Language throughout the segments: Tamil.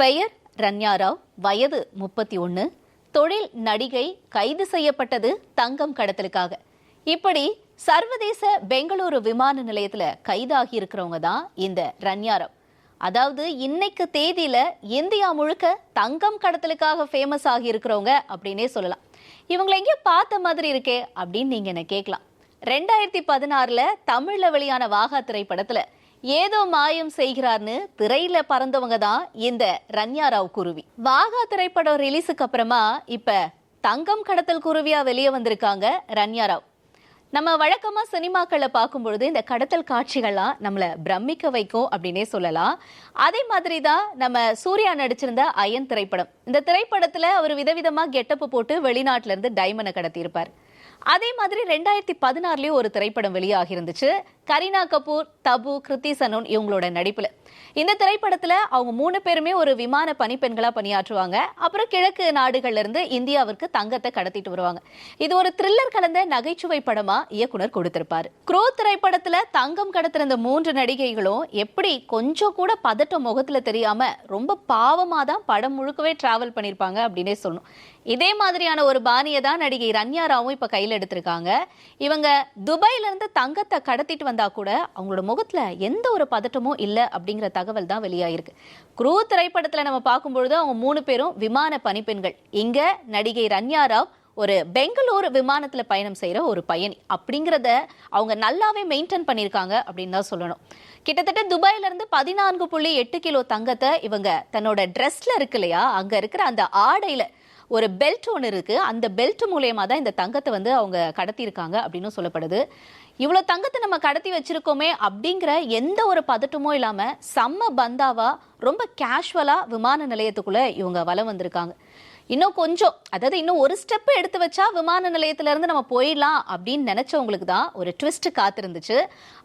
பெயர் ரன்யா ராவ் வயது முப்பத்தி ஒன்று தொழில் நடிகை கைது செய்யப்பட்டது தங்கம் கடத்தலுக்காக. இப்படி சர்வதேச பெங்களூரு விமான நிலையத்தில் கைதாகி இருக்கிறவங்க தான் இந்த ரன்யாராவ் அதாவது இன்னைக்கு தேதியில இந்தியா முழுக்க தங்கம் கடத்தலுக்காக ஃபேமஸ் ஆகி இருக்கிறவங்க அப்படின்னே சொல்லலாம். இவங்களை எங்கேயோ பார்த்த மாதிரி இருக்கே அப்படின்னு நீங்க என்ன கேட்கலாம். ரெண்டாயிரத்தி பதினாறுல தமிழ்ல வெளியான வாகா திரைப்படத்துல ஏதோ மாயம் செய்கிறார்னு திரையில பறந்தவங்க தான் இந்த ரன்யா ராவ் குருவி. வாகா திரைப்படம் ரிலீஸுக்கு அப்புறமா இப்ப தங்கம் கடத்தல் குருவியா வெளியே வந்திருக்காங்க ரன்யா ராவ். நம்ம வழக்கமாக சினிமாக்களை பார்க்கும்பொழுது இந்த கடத்தல் காட்சிகள்லாம் நம்மளை பிரமிக்க வைக்கும் அப்படின்னே சொல்லலாம். அதே மாதிரி தான் நம்ம சூர்யா நடிச்சிருந்த அயன் திரைப்படம். இந்த திரைப்படத்தில் அவர் விதவிதமாக கெட்டப்பு போட்டு வெளிநாட்டிலேருந்து டைமண்டை கடத்தியிருப்பார். அதே மாதிரி ரெண்டாயிரத்தி பதினாறுலேயும் ஒரு திரைப்படம் வெளியாகி இருந்துச்சு. கரீனா கபூர் தபு கிருத்தி சனோன் இவங்களோட நடிப்புல. இந்த திரைப்படத்துல அவங்க மூணு பேருமே ஒரு விமான பணிப்பெண்களா பணியாற்றுவாங்க. அப்புறம் கிழக்கு நாடுகள்ல இருந்து இந்தியாவிற்கு தங்கத்தை கடத்திட்டு வருவாங்க. இது ஒரு த்ரில்லர் கலந்த நகைச்சுவை படமா இயக்குனர் கொடுத்திருப்பாரு. குரோ திரைப்படத்துல தங்கம் கடத்துற இந்த மூன்று நடிகைகளும் எப்படி கொஞ்சம் கூட பதட்டம் முகத்துல தெரியாம ரொம்ப பாவமா தான் படம் முழுக்கவே டிராவல் பண்ணிருப்பாங்க அப்படின்னே சொல்லணும். இதே மாதிரியான ஒரு பாணியை தான் நடிகை ரன்யா ராவும் இப்ப கையில் எடுத்திருக்காங்க. இவங்க துபாயில இருந்து தங்கத்தை கடத்திட்டு வந்த கூட அவங்களோட முகத்துல எந்த ஒரு பதட்டமும் இல்லை அப்படிங்கிற தகவல் தான் வெளியாயிருக்கு. குரூ திரைப்படத்துல நம்ம பார்க்கும்பொழுது அவங்க மூணு பேரும் விமான பணிப்பெண்கள். இங்க நடிகை ரன்யா ராவ் ஒரு பெங்களூர் விமானத்தில் பயணம் செய்கிற ஒரு பயணி அப்படிங்கிறத அவங்க நல்லாவே மெயின்டைன் பண்ணியிருக்காங்க அப்படின்னு தான் சொல்லணும். கிட்டத்தட்ட துபாயிலேருந்து பதினான்கு புள்ளி எட்டு கிலோ தங்கத்தை இவங்க தன்னோட ட்ரெஸ்ல இருக்கு இல்லையா? அங்கே இருக்கிற அந்த ஆடையில் ஒரு பெல்ட் ஒன்று இருக்குது அந்த பெல்ட் மூலயமா தான் இந்த தங்கத்தை வந்து அவங்க கடத்தியிருக்காங்க அப்படின்னு சொல்லப்படுது. இவ்வளோ தங்கத்தை நம்ம கடத்தி வச்சிருக்கோமே அப்படிங்கிற எந்த ஒரு பதட்டமும் இல்லாம செம்ம பந்தாவா ரொம்ப கேஷுவலா விமான நிலையத்துக்குள்ள இவங்க வலம் வந்திருக்காங்க. இன்னும் கொஞ்சம் அதாவது இன்னும் ஒரு ஸ்டெப் எடுத்து வச்சா விமான நிலையத்துல இருந்து நம்ம போயிடலாம் அப்படின்னு நினைச்சவங்களுக்கு தான் ஒரு ட்விஸ்ட் காத்திருந்துச்சு.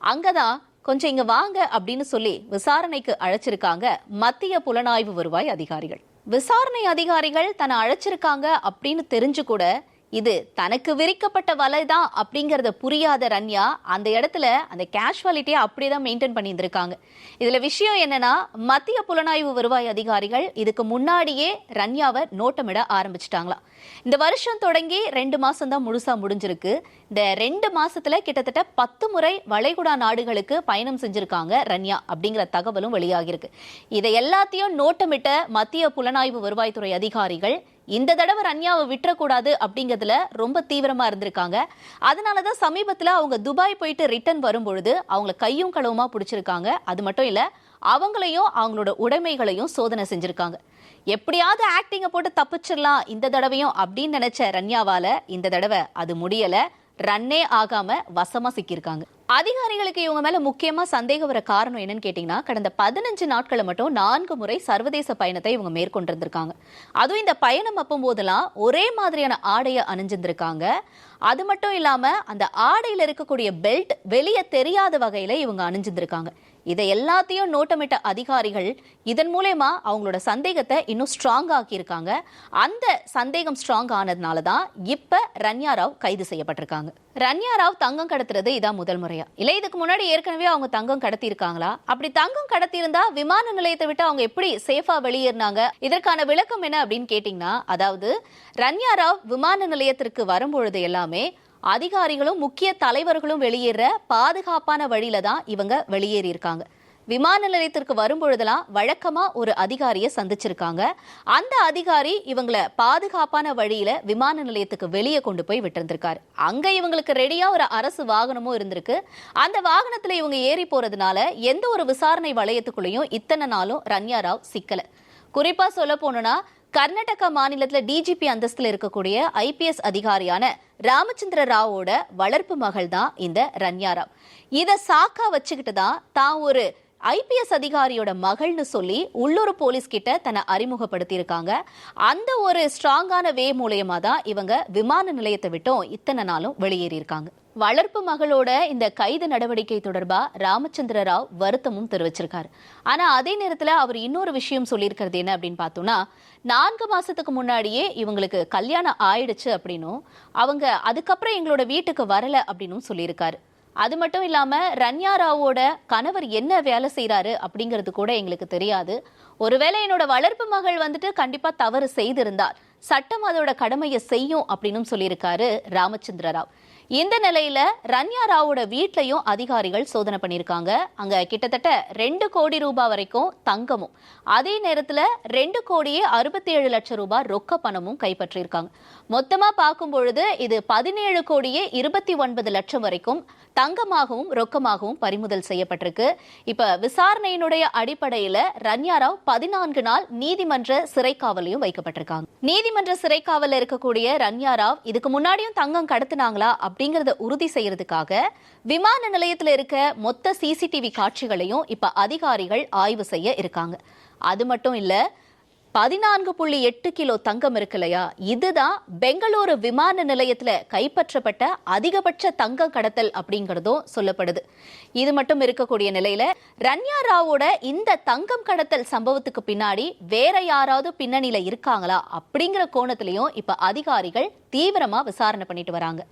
அங்கதான் கொஞ்சம் இங்க வாங்க அப்படின்னு சொல்லி விசாரணைக்கு அழைச்சிருக்காங்க மத்திய புலனாய்வு வருவாய் அதிகாரிகள். விசாரணை அதிகாரிகள் தன்னை அழைச்சிருக்காங்க அப்படின்னு தெரிஞ்சு கூட இது தனக்கு விரிக்கப்பட்ட வலை தான் அப்படிங்கறத புரியாத ரன்யா அந்த இடத்துல அந்த கேஷுவாலிட்டியை அப்படியே தான் மெயின்டைன் பண்ணியிருந்திருக்காங்க. இதுல விஷயம் என்னன்னா மத்திய புலனாய்வு வருவாய் அதிகாரிகள் இதுக்கு முன்னாடியே ரன்யாவை நோட்டமிட ஆரம்பிச்சிட்டாங்களாம். இந்த வருஷம் தொடங்கி ரெண்டு மாசம் தான் முழுசா முடிஞ்சிருக்கு. இந்த ரெண்டு மாசத்துல கிட்டத்தட்ட பத்து முறை வளைகுடா நாடுகளுக்கு பயணம் செஞ்சிருக்காங்க ரன்யா அப்படிங்கிற தகவலும் வெளியாகிருக்கு இதை எல்லாத்தையும் நோட்டமிட்ட மத்திய புலனாய்வு வருவாய்த்துறை அதிகாரிகள் இந்த தடவை ரன்யாவை விட்டுறக்கூடாது அப்படிங்கிறதுல ரொம்ப தீவிரமாக இருந்திருக்காங்க. அதனால தான் சமீபத்தில் அவங்க துபாய் போயிட்டு ரிட்டர்ன் வரும்பொழுது அவங்கள கையும் களவுமாக பிடிச்சிருக்காங்க. அது மட்டும் இல்லை அவங்களையும் அவங்களோட உடைமைகளையும் சோதனை செஞ்சுருக்காங்க. எப்படியாவது ஆக்டிங்கை போட்டு தப்பிச்சிடலாம் இந்த தடவையும் அப்படின்னு நினச்ச ரன்யாவால் இந்த தடவை அது முடியலை. ரன்னே ஆகாமல் வசமாக சிக்கியிருக்காங்க. அதிகாரிகளுக்கு இவங்க மேல முக்கியமா சந்தேகம் வர காரணம் என்னன்னு கேட்டீங்கன்னா கடந்த பதினஞ்சு நாட்களை மட்டும் நான்கு முறை சர்வதேச பயணத்தை இவங்க மேற்கொண்டிருந்திருக்காங்க. அதுவும் இந்த பயணம் அப்போ போதெல்லாம் ஒரே மாதிரியான ஆடையை அணிஞ்சிருந்திருக்காங்க. அது மட்டும் இல்லாம அந்த ஆடையில இருக்கக்கூடிய பெல்ட் வெளியே தெரியாத வகையில இவங்க அணிஞ்சிருந்திருக்காங்க. இதை எல்லாத்தையும் நோட்டமிட்ட அதிகாரிகள் இதன் மூலயமா அவங்களோட சந்தேகத்தை இன்னும் ஸ்ட்ராங் ஆக்கியிருக்காங்க. அந்த சந்தேகம் ஸ்ட்ராங் ஆனதுனால தான் இப்போ ரன்யா ராவ் கைது செய்யப்பட்டிருக்காங்க. ரன்யா ராவ் தங்கம் கடத்துறது இதான் முதல் முறையா. இல்லை இதுக்கு முன்னாடி ஏற்கனவே அவங்க தங்கம் கடத்தியிருக்காங்களா? அப்படி தங்கம் கடத்தியிருந்தா விமான நிலையத்தை விட்டு அவங்க எப்படி சேஃபா வெளியேறினாங்க? இதற்கான விளக்கம் என்ன அப்படின்னு கேட்டிங்கன்னா அதாவது ரன்யா ராவ் விமான நிலையத்திற்கு வரும்பொழுது எல்லாமே அதிகாரிகளும் முக்கிய தலைவர்களும் வெளியேற பாதுகாப்பான வழியில தான் இவங்க வெளியேறி இருக்காங்க. விமான நிலையத்திற்கு வரும்பொழுதெல்லாம் வழக்கமா ஒரு அதிகாரியை சந்திச்சிருக்காங்க. அந்த அதிகாரி இவங்கள பாதுகாப்பான வழியில விமான நிலையத்துக்கு வெளியே கொண்டு போய் விட்டிருந்திருக்காரு. அங்க இவங்களுக்கு ரெடியா ஒரு அரசு வாகனமும் இருந்திருக்கு. அந்த வாகனத்துல இவங்க ஏறி போறதுனால எந்த ஒரு விசாரணை வளையத்துக்குள்ளேயும் இத்தனை நாளும் ரன்யா ராவ் சிக்கல. குறிப்பா சொல்ல போனோம்னா கர்நாடகா மாநிலத்துல டிஜிபி அந்தஸ்தில் இருக்கக்கூடிய ஐபிஎஸ் அதிகாரியான ராமச்சந்திர ராவோட வளர்ப்பு மகள் தான் இந்த ரன்யா ராவ் சாக்கா வச்சுக்கிட்டு தான் தான் ஒரு ஐபிஎஸ் அதிகாரியோட மகள்னு சொல்லி உள்ளூர் போலீஸ் கிட்ட தன்னை அறிமுகப்படுத்தியிருக்காங்க. அந்த ஒரு ஸ்ட்ராங்கான வே மூலியமா தான் இவங்க விமான நிலையத்தை விட்டும் இத்தனை நாளும் வெளியேறியிருக்காங்க. வளர்ப்பு மகளோட இந்த கைது நடவடிக்கை தொடர்பா ராமச்சந்திர ராவ் வருத்தமும் தெரிவிச்சிருக்காரு. ஆனா அதே நேரத்துல அவர் இன்னொரு விஷயம் சொல்லியிருக்கிறது என்ன அப்படின்னு பார்த்தோம்னா நான்கு மாசத்துக்கு முன்னாடியே இவங்களுக்கு கல்யாணம் ஆயிடுச்சு அப்படின்னும் அவங்க அதுக்கப்புறம் எங்களோட வீட்டுக்கு வரல அப்படின்னும் சொல்லியிருக்காரு. அது மட்டும் இல்லாம ரன்யா ராவோட கணவர் என்ன வேலை செய்யறாரு அப்படிங்கிறது கூட எங்களுக்கு தெரியாது. ஒருவேளை என்னோட வளர்ப்பு மகள் வந்துட்டு கண்டிப்பா தவறு செய்திருந்தால் சட்டம் அதோட கடமையை செய்யும் அப்படின்னு சொல்லியிருக்காரு ராமச்சந்திர ராவ். இந்த நிலையில ரன்யா ராவோட வீட்லயும் அதிகாரிகள் சோதனை பண்ணியிருக்காங்க. அங்க கிட்டத்தட்ட ரெண்டு கோடி ரூபாய் வரைக்கும் தங்கமும். அதே நேரத்துல ரெண்டு கோடியே அறுபத்தி ஏழு லட்சம் ரூபாய் ரொக்க பணமும் கைப்பற்றியிருக்காங்க. மொத்தமா பார்க்கும் பொழுது இது பதினேழு கோடியே இருபத்தி ஒன்பது லட்சம் வரைக்கும் தங்கமாகவும் ரொக்கமாகவும் பறிமுதல் செய்யப்பட்டிருக்கு. இப்ப விசாரணையினுடைய அடிப்படையில ரன்யா ராவ் பதினான்கு நாள் நீதிமன்ற சிறைக்காவலையும் வைக்கப்பட்டிருக்காங்க. நீதிமன்ற சிறைக்காவல இருக்கக்கூடிய ரன்யா ராவ் இதுக்கு முன்னாடியும் தங்கம் கடத்தினாங்களா அப்படிங்கறத உறுதி செய்யறதுக்காக விமான நிலையத்துல இருக்க மொத்த சிசிடிவி காட்சிகளையும் இப்ப அதிகாரிகள் ஆய்வு செய்ய இருக்காங்க. அது மட்டும் இல்ல பதினான்கு புள்ளி எட்டு கிலோ தங்கம் இருக்கு இல்லையா? இதுதான் பெங்களூரு விமான நிலையத்துல கைப்பற்றப்பட்ட அதிகபட்ச தங்கம் கடத்தல் அப்படிங்கறதும் சொல்லப்படுது. இது மட்டும் இருக்கக்கூடிய நிலையில ரன்யா ராவோட இந்த தங்கம் கடத்தல் சம்பவத்துக்கு பின்னாடி வேற யாராவது பின்னணியில இருக்காங்களா அப்படிங்கிற கோணத்திலையும் இப்ப அதிகாரிகள் தீவிரமா விசாரணை பண்ணிட்டு வராங்க.